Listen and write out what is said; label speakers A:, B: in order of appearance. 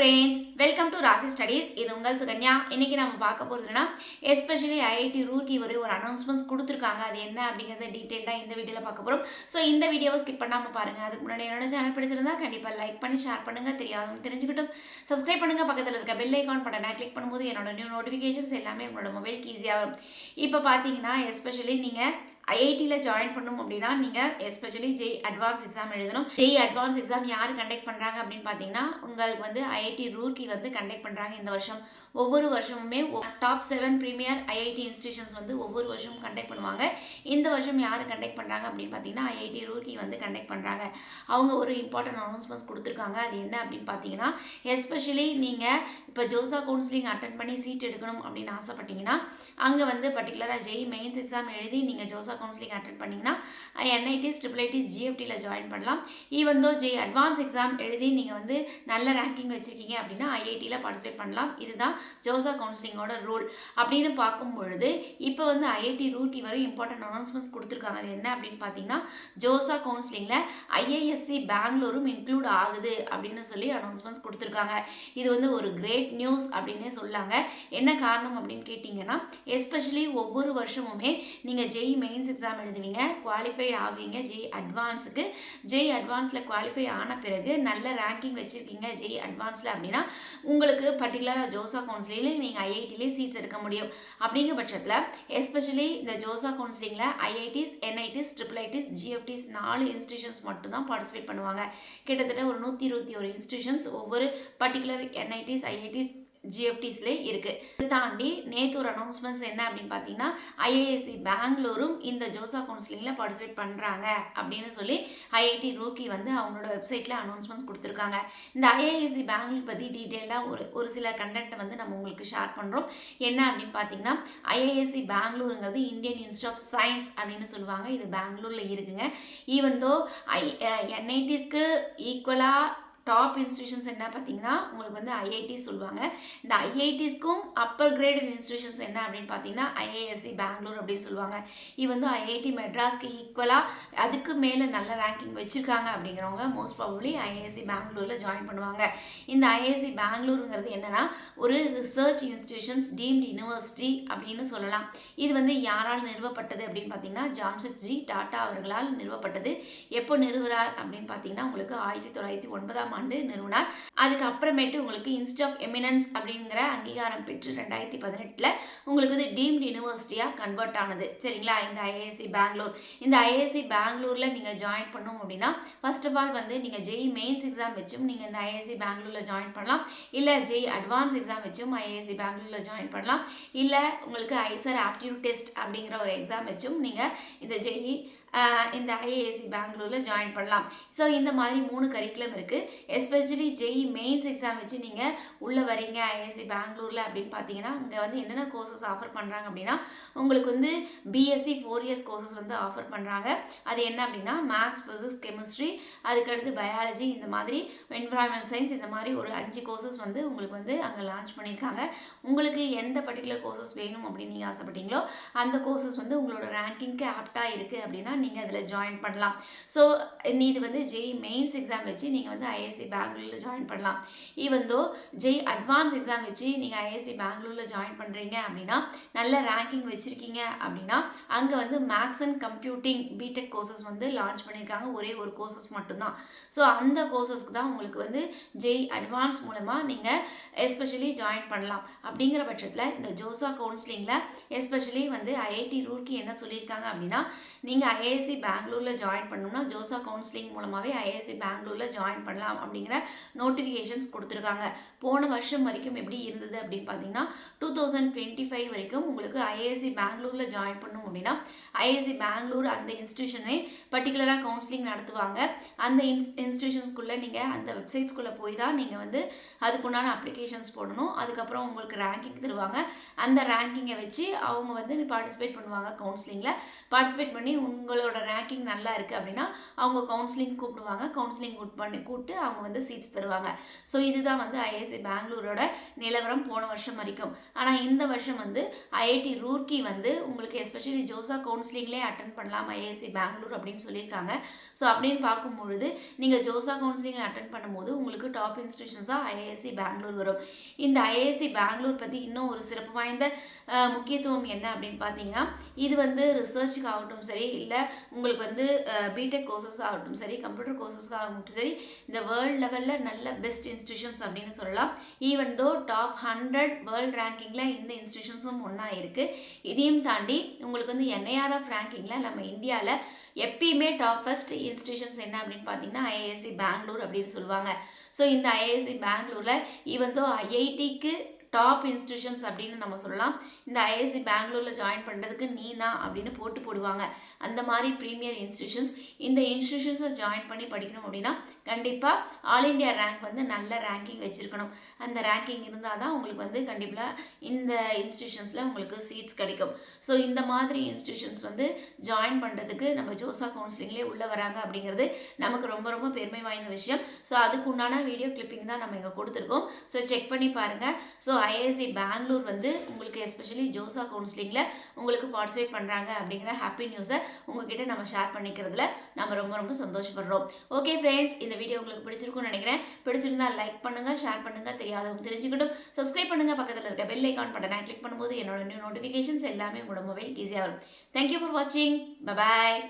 A: Friends welcome to Rasi studies இது உங்கள் சுகன்யா. இன்னைக்கு நம்ம பார்க்க போகிறதுனா எஸ்பெஷலி ஐஐடி ரூர்க்கி ஒரே ஒரு அனௌன்ஸ்மெண்ட்ஸ் கொடுத்துருக்காங்க. அது என்ன அப்படிங்கிறத டீட்டெயிலாக இந்த வீடியோவில் பார்க்க போகிறோம் ஸோ இந்த வீடியோவை ஸ்கிப் பண்ணாமல் பாருங்கள் அதுக்கு முன்னாடி என்னோட சேனல் பிடிச்சிருந்தா கண்டிப்பாக லைக் பண்ணி ஷேர் பண்ணுங்கள் தெரியாதவங்க தெரிஞ்சுக்கிட்டும். சப்ஸ்கிரைப் பண்ணுங்கள் பக்கத்தில் இருக்க பெல் ஐக்கான் பட்டனை கிளிக் பண்ணும்போது என்னோட நியூ நோட்டிஃபிகேஷன்ஸ் எல்லாமே உங்களோட மொபைலுக்கு ஈஸியாக வரும். இப்போ பார்த்தீங்கன்னா எஸ்பெஷலி நீங்கள் ஐஐடியில் ஜாயின் பண்ணணும் அப்படின்னா நீங்கள் எஸ்பெஷலி ஜெய் அட்வான்ஸ் எக்ஸாம் எழுதணும். ஜெய் அட்வான்ஸ் எக்ஸாம் யார் கண்டக்ட் பண்ணுறாங்க அப்படின்னு பார்த்தீங்கன்னா உங்களுக்கு வந்து ஐஐடி ரூர்க்கி வந்து கண்டக்ட் பண்ணுறாங்க இந்த வருஷம். ஒவ்வொரு வருஷமுமே top seven premier IIT institutions வந்து ஒவ்வொரு வருஷமும் கண்டக்ட் பண்ணுவாங்க. இந்த வருஷம் யார் கண்டக்ட் பண்ணுறாங்க அப்படின்னு பார்த்தீங்கன்னா ஐஐடி ரூர்க்கி வந்து கண்டக்ட் பண்ணுறாங்க அவங்க ஒரு இம்பார்ட்டன்ட் அனௌன்ஸ்மெண்ட்ஸ் கொடுத்துருக்காங்க. அது என்ன அப்படின்னு பார்த்தீங்கன்னா எஸ்பெஷலி நீங்கள் இப்போ ஜோசா கவுன்சிலிங் அட்டன் பண்ணி சீட் எடுக்கணும் அப்படின்னு ஆசைப்பட்டீங்கன்னா அங்கே வந்து பர்டிகுலராக ஜெய் மெயின்ஸ் எக்ஸாம் எழுதி நீங்கள் ஜோசா கவுன்சிலிங் அட்டன் பண்ணிங்கன்னா என்ஐடிஸ் ட்ரிபிள் ஐடிஸ் ஜிஎஃப்டியில் ஜாயின் பண்ணலாம். Even though JEE advance exam எழுதி நீங்கள் வந்து நல்ல ரேங்கிங் வச்சுருக்கீங்க அப்படின்னா ஐஐடியில் பார்ட்டிசிபேட் பண்ணலாம். இதுதான் ஜோசா கவுன்சிலிங்கோட ரோல் அப்படின்னு பார்க்கும் பொழுது இப்போ வந்து ஐஐடி ரூட்டி வரும் இம்பார்ட்டன்ட் அனௌன்ஸ்மெண்ட்ஸ் கொடுத்துருக்காங்க. அது என்ன அப்படின்னு பார்த்தீங்கன்னா ஜோசா கவுன்சிலிங்கில் ஐஐஎஸ்சி பெங்களூரும் இன்க்ளூட் ஆகுது அப்படின்னு சொல்லி அனௌன்ஸ்மெண்ட்ஸ் கொடுத்துருக்காங்க. இது வந்து ஒரு கிரேட் நியூஸ் அப்படின்னே சொல்லாங்க. என்ன காரணம் அப்படின்னு கேட்டிங்கன்னா எஸ்பெஷலி ஒவ்வொரு வருஷமுமே நீங்கள் ஜெய் மெயின்ஸ் எக்ஸாம் எழுதுவீங்க. குவாலிஃபை ஆவீங்க. ஜெய் அட்வான்ஸுக்கு ஜெய் அட்வான்ஸில் குவாலிஃபை ஆன பிறகு நல்ல ரேங்கிங் வச்சுருக்கீங்க. ஜெய் அட்வான்ஸில் அப்படின்னா உங்களுக்கு பர்டிகுலராக ஜோசா கவுன்சிலிங்லேயும் நீங்கள் ஐஐடிலேயே சீட்ஸ் எடுக்க முடியும். அப்படிங்கிற பட்சத்தில் எஸ்பெஷலி இந்த ஜோசா கவுன்சிலிங்கில் IITs NITs triple ITs GFTIs நாலு இன்ஸ்டியூஷன்ஸ் மட்டும் தான் பார்ட்டிசிபேட் பண்ணுவாங்க. கிட்டத்தட்ட ஒரு நூற்றி இருபத்தி ஒரு இன்ஸ்டியூஷன்ஸ் ஒவ்வொரு பர்டிகுலர் என்ஐடிஸ் ஐஐடிஸ் ஜிஎஃப்டிஸ்லே இருக்குது இதை தாண்டி நேற்று ஒரு அனௌன்ஸ்மெண்ட்ஸ் என்ன அப்படின்னு பார்த்தீங்கன்னா ஐஏஎஸ்சி பெங்களூரும் இந்த ஜோசா கவுன்சிலிங்கில் பார்ட்டிசிபேட் பண்ணுறாங்க அப்படின்னு சொல்லி ஐஐடி ரூக்கி வந்து அவங்களோட வெப்சைட்டில் அனௌன்ஸ்மெண்ட்ஸ் கொடுத்துருக்காங்க. இந்த ஐஏஎஸ்சி பெங்களூர் பற்றி டீட்டெயிலாக ஒரு ஒரு சில கண்டென்ட்டை வந்து நம்ம உங்களுக்கு ஷேர் பண்ணுறோம் என்ன அப்படின்னு பார்த்தீங்கன்னா ஐஏஎஸ்சி பெங்களூருங்கிறது இந்தியன் இன்ஸ்டியூட் ஆஃப் சயின்ஸ் அப்படின்னு சொல்லுவாங்க. இது பெங்களூரில் இருக்குங்க. ஈவன் தோ ஐ என்ஐடிஸ்க்கு ஈக்குவலாக டாப் இன்ஸ்டியூஷன்ஸ் என்ன பார்த்தீங்கன்னா உங்களுக்கு வந்து ஐஐடி சொல்லுவாங்க. இந்த ஐஐடிஸ்க்கும் அப்பர் கிரேட் இன்ஸ்டியூஷன்ஸ் என்ன அப்படின்னு பார்த்தீங்கன்னா ஐஏஎஸ்சி பெங்களூர் அப்படின்னு சொல்லுவாங்க. இது வந்து ஐஐடி மெட்ராஸ்க்கு ஈக்குவலாக அதுக்கு மேலே நல்ல ரேங்கிங் வச்சுருக்காங்க அப்படிங்கிறவங்க மோஸ்ட் ப்ராபப்ளி ஐஏஎஸ்சி பெங்களூரில் ஜாயின் பண்ணுவாங்க. இந்த ஐஏஎஸ்சி பெங்களூருங்கிறது என்னென்னா ஒரு ரிசர்ச் இன்ஸ்டியூஷன்ஸ் டீம்டு யூனிவர்சிட்டி அப்படின்னு சொல்லலாம். இது வந்து யாரால் நிறுவப்பட்டது அப்படின்னு பார்த்தீங்கன்னா ஜாம்செட் ஜி டாட்டா அவர்களால் நிறுவப்பட்டது. எப்போ நிறுவுறார் அப்படின்னு பார்த்தீங்கன்னா உங்களுக்கு ஆயிரத்தி தொள்ளாயிரத்தி ஒன்பதாம் ஆண்டு நிறுவனார். அதுக்கப்புறமேட்டு உங்களுக்கு இன்ஸ்ட் ஆஃப் எமினன்ஸ் அப்படிங்கிற அங்கீகாரம் பெற்று ரெண்டாயிரத்தி பதினெட்டில் உங்களுக்கு வந்து டீம்டு யூனிவர்சிட்டியாக கன்வெர்ட் ஆனது. சரிங்களா? இந்த ஐஏஎஸ்சி பெங்களூர் இந்த ஐஏஎஸ்சி பெங்களூரில் நீங்கள் ஜாயின் பண்ணணும் அப்படின்னா ஃபர்ஸ்ட் ஆஃப் ஆல் வந்து நீங்கள் ஜெய் மெயின்ஸ் எக்ஸாம் வச்சும் நீங்கள் இந்த ஐஏஎஸ்சி பெங்களூரில் ஜாயின் பண்ணலாம். இல்லை ஜெய் அட்வான்ஸ் எக்ஸாம் வச்சும் ஐஏஎஸ்சி பெங்களூரில் ஜாயின் பண்ணலாம். இல்லை உங்களுக்கு ஐசர் ஆப்டிடியூட் டெஸ்ட் அப்படிங்கிற ஒரு எக்ஸாம் வச்சும் நீங்கள் இந்த ஜெய் இந்த ஐஏஎஸ்சி பெங்களூரில் ஜாயின் பண்ணலாம். ஸோ இந்த மாதிரி மூணு கரிக்குலம் இருக்குது எஸ்பெஷலி ஜெய் மெயின்ஸ் எக்ஸாம் வச்சு நீங்கள் உள்ளே வரீங்க ஐஏஎஸ்சி பெங்களூரில் அப்படின்னு பார்த்தீங்கன்னா இங்கே வந்து என்னென்ன கோர்சஸ் ஆஃபர் பண்ணுறாங்க அப்படின்னா உங்களுக்கு வந்து பிஎஸ்சி ஃபோர் இயர்ஸ் கோர்சஸ் வந்து ஆஃபர் பண்ணுறாங்க அது என்ன அப்படின்னா மேக்ஸ் ஃபிசிக்ஸ் கெமிஸ்ட்ரி அதுக்கடுத்து பயாலஜி இந்த மாதிரி என்விரான்மெண்ட் சயின்ஸ் இந்த மாதிரி ஒரு அஞ்சு கோர்சஸ் வந்து உங்களுக்கு வந்து அங்கே லான்ச் பண்ணியிருக்காங்க. உங்களுக்கு எந்த பர்டிகுலர் கோர்சஸ் வேணும் அப்படின்னு நீங்கள் ஆசைப்பட்டீங்களோ அந்த கோர்சஸ் வந்து உங்களோட ரேங்கிங்க்கு ஆப்டாக இருக்குது அப்படின்னா நீங்கள் அதில் ஜாயின் பண்ணலாம். ஸோ நீ இது வந்து ஜெய் மெயின்ஸ் எக்ஸாம் வச்சு நீங்கள் வந்து ஐஎஸ்சி பெங்களூரில் ஜாயின் பண்ணலாம். ஈவன் தோ ஜெய் அட்வான்ஸ் எக்ஸாம் வச்சு நீங்கள் ஐஎஸ்சி பெங்களூரில் ஜாயின் பண்ணுறீங்க அப்படின்னா நல்ல ரேங்கிங் வச்சுருக்கீங்க அப்படின்னா அங்கே வந்து maths and computing BTech courses வந்து லான்ச் பண்ணியிருக்காங்க ஒரே ஒரு கோர்சஸ் மட்டும்தான். ஸோ அந்த கோர்சஸ்க்கு தான் உங்களுக்கு வந்து ஜெய் அட்வான்ஸ் மூலமாக நீங்கள் எஸ்பெஷலி ஜாயின் பண்ணலாம். அப்படிங்கிற பட்சத்தில் இந்த ஜோசா கவுன்சிலிங்கில் எஸ்பெஷலி வந்து ஐஐடி ரூர்க்கி என்ன சொல்லியிருக்காங்க அப்படின்னா நீங்கள் ஐஏசி பெங்களூரில் ஜாயின் பண்ணணும்னா ஜோசா கவுன்சிலிங் மூலமாகவே ஐஏசி பெங்களூரில் ஜாயின் பண்ணலாம் அப்படிங்கிற நோட்டிஃபிகேஷன்ஸ் கொடுத்துருக்காங்க. போன வருஷம் வரைக்கும் எப்படி இருந்தது அப்படின்னு பார்த்தீங்கன்னா டூ தௌசண்ட் டுவெண்ட்டி ஃபைவ் வரைக்கும் உங்களுக்கு ஐஏசி பெங்களூரில் ஜாயின் பண்ணணும் அப்படின்னா ஐஏசி பெங்களூர் அந்த இன்ஸ்டியூஷனே பர்டிகுலராக கவுன்சிலிங் நடத்துவாங்க. அந்த இன்ஸ் இன்ஸ்டியூஷன்ஸ்குள்ளே நீங்கள் அந்த வெப்சைட்ஸ்குள்ளே போய் தான் நீங்கள் வந்து அதுக்குண்டான அப்ளிகேஷன்ஸ் போடணும். அதுக்கப்புறம் உங்களுக்கு ரேங்கிங் தருவாங்க. அந்த ரேங்கிங்கை வச்சு அவங்க வந்து பார்ட்டிசிபேட் பண்ணுவாங்க கவுன்சிலிங்கில் பார்ட்டிசிபேட் பண்ணி உங்களை உங்களோட ரேங்கிங் நல்லா இருக்குது அப்படின்னா அவங்க கவுன்சிலிங் கூப்பிடுவாங்க. கவுன்சிலிங் கூட் பண்ணி கூப்பிட்டு அவங்க வந்து சீட்ஸ் தருவாங்க. ஸோ இதுதான் வந்து ஐஐசி பெங்களூரோட நிலவரம் போன வருஷம் வரைக்கும். ஆனால் இந்த வருஷம் வந்து ஐஐடி ரூர்க்கி வந்து உங்களுக்கு எஸ்பெஷலி ஜோசா கவுன்சிலிங்லேயே அட்டன் பண்ணலாம்? ஐஐசி பெங்களூர் அப்படின்னு சொல்லியிருக்காங்க. ஸோ அப்படின்னு பார்க்கும்பொழுது நீங்கள் ஜோசா கவுன்சிலிங் அட்டன் பண்ணும்போது உங்களுக்கு டாப் இன்ஸ்டியூஷன்ஸாக ஐஐசி பெங்களூர் வரும். இந்த ஐஐசி பெங்களூர் பற்றி இன்னும் ஒரு சிறப்பு வாய்ந்த முக்கியத்துவம் என்ன அப்படின்னு பார்த்தீங்கன்னா இது வந்து ரிசர்ச்சுக்கு ஆகட்டும் சரி இல்லை உங்களுக்கு வந்து பிடெக் கோர்சஸ் ஆகட்டும் சரி கம்ப்யூட்டர் கோர்சஸ் ஆகட்டும் சரி இந்த வேர்ல்ட் லெவலில் நல்ல பெஸ்ட் இன்ஸ்டியூஷன்ஸ் அப்படின்னு சொல்லலாம். Even though top hundred world ரேங்கிங்கில் இந்த இன்ஸ்டியூஷன்ஸும் ஒன்றா இருக்குது இதையும் தாண்டி உங்களுக்கு வந்து என்ஐஆர்எஃப் ரேங்கிங்கில் நம்ம இந்தியாவில் எப்பயுமே டாப் ஃபஸ்ட் இன்ஸ்டியூஷன்ஸ் என்ன அப்படின்னு பார்த்தீங்கன்னா ஐஏஎஸ்சி பெங்களூர் அப்படின்னு சொல்லுவாங்க. ஸோ இந்த ஐஏஎஸ்சி பெங்களூரில் ஈவன் தோ ஐஐடிக்கு டாப் இன்ஸ்டியூஷன்ஸ் அப்படின்னு நம்ம சொல்லலாம். இந்த ஐஎஸ்சி பெங்களூரில் ஜாயின் பண்ணுறதுக்கு நீனா அப்படின்னு போட்டு போடுவாங்க. அந்த மாதிரி ப்ரீமியர் இன்ஸ்டியூஷன்ஸ் இந்த இன்ஸ்டியூஷன்ஸை ஜாயின் பண்ணி படிக்கணும் அப்படின்னா கண்டிப்பாக ஆல் இண்டியா ரேங்க் வந்து நல்ல ரேங்கிங் வச்சுருக்கணும். அந்த ரேங்கிங் இருந்தால் தான் உங்களுக்கு வந்து கண்டிப்பாக இந்த இன்ஸ்டியூஷன்ஸில் உங்களுக்கு சீட்ஸ் கிடைக்கும். ஸோ இந்த மாதிரி இன்ஸ்டியூஷன்ஸ் வந்து ஜாயின் பண்ணுறதுக்கு நம்ம ஜோசா கவுன்சிலிங்லேயே உள்ளே வராங்க அப்படிங்கிறது நமக்கு ரொம்ப ரொம்ப பெருமை வாய்ந்த விஷயம். ஸோ அதுக்கு உண்டான வீடியோ கிளிப்பிங் தான் நம்ம இங்கே கொடுத்துருக்கோம். ஸோ செக் பண்ணி பாருங்கள் ஸோ ஐஎஸ்சி பெங்களூர் வந்து உங்களுக்கு எஸ்பெஷலி ஜோசா கவுன்சிலிங்கில் உங்களுக்கு பார்ட்டிசிபேட் பண்ணுறாங்க அப்படிங்கிற ஹாப்பி நியூஸை உங்ககிட்ட நம்ம ஷேர் பண்ணிக்கிறதுல நம்ம ரொம்ப ரொம்ப சந்தோஷப்படுறோம். ஓகே ஃப்ரெண்ட்ஸ் இந்த வீடியோ உங்களுக்கு பிடிச்சிருக்கும்னு நினைக்கிறேன். பிடிச்சிருந்தா லைக் பண்ணுங்கள் ஷேர் பண்ணுங்கள் தெரியாதவங்க தெரிஞ்சுக்கிட்டும். சப்ஸ்கிரைப் பண்ணுங்கள் பக்கத்தில் இருக்க பெல் ஐக்கான் பட்டனை கிளிக் பண்ணும்போது என்னோட நியூ நோட்டிஃபிகேஷன்ஸ் எல்லாமே உங்களோட மொபைல் ஈஸியாக வரும். தேங்க்யூ ஃபார் வாட்சிங் பபாய்